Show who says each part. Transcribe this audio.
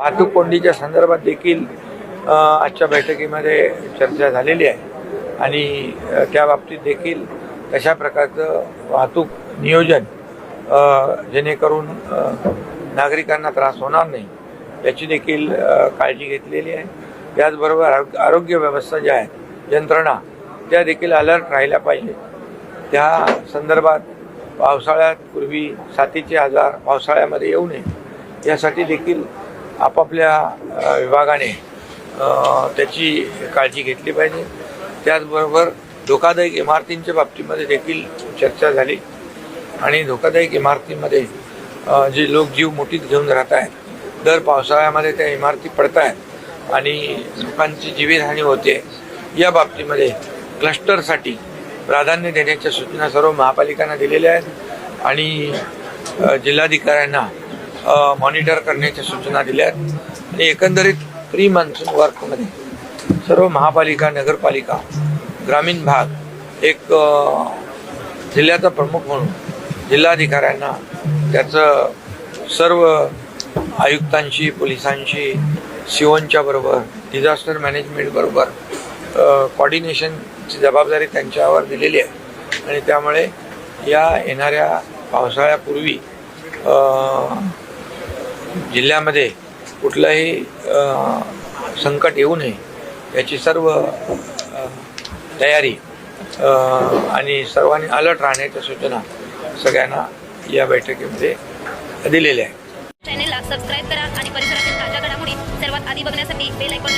Speaker 1: वाहतूक कोंडीच्या संदर्भात देखील आजच्या बैठकीमध्ये चर्चा झालेली आहे. आणि त्या बाबतीत देखील तशा प्रकारचं वाहतूक नियोजन जेणेकरून नागरिकांना त्रास होणार नाही याची देखील काळजी घेतलेली आहे. त्याचबरोबर आरोग्य आरोग्य व्यवस्था ज्या आहेत यंत्रणा त्या देखील अलर्ट राहिल्या पाहिजे त्या संदर्भात पावसाळ्यात पूर्वी साथीचे आजार पावसाळ्यामध्ये येऊ नये यासाठी देखील आपापल्या विभागाने त्याची काळजी घेतली पाहिजे. त्याचबरोबर धोकादायक इमारतींच्या बाबतीमध्ये देखील चर्चा झाली. आणि धोकादायक इमारतीमध्ये जे लोक जीव मोठीत घेऊन राहत आहेत दर पावसाळ्यामध्ये त्या इमारती पडत आहेत आणि लोकांची जीवितहानी होते या बाबतीमध्ये क्लस्टरसाठी प्राधान्य देण्याच्या सूचना सर्व महापालिकांना दिलेल्या आहेत आणि जिल्हाधिकाऱ्यांना मॉनिटर करण्याच्या सूचना दिल्या आहेत. आणि एकंदरीत प्री मान्सून वर्कमध्ये सर्व महापालिका नगरपालिका ग्रामीण भाग एक जिल्ह्याचा प्रमुख म्हणून जिल्हाधिकाऱ्यांना त्याचं सर्व आयुक्तांशी पोलिसांशी सिओनच्या बरोबर डिझास्टर मॅनेजमेंट बरोबर कॉर्डिनेशनची जबाबदारी त्यांच्यावर दिलेली आहे. आणि त्यामुळे या येणाऱ्या पावसाळ्यापूर्वी जिल्ह्यामध्ये कुठलंही संकट येऊ नये याची सर्व तयारी आणि सर्वांनी अलर्ट राहण्याच्या सूचना सगळ्यांना या बैठकीमध्ये दिलेल्या आहेत.
Speaker 2: चॅनेलला सबस्क्राईब करा आणि परिसरातील ताज्या घडामोडी सर्वात आधी बघण्यासाठी बेल ऐकून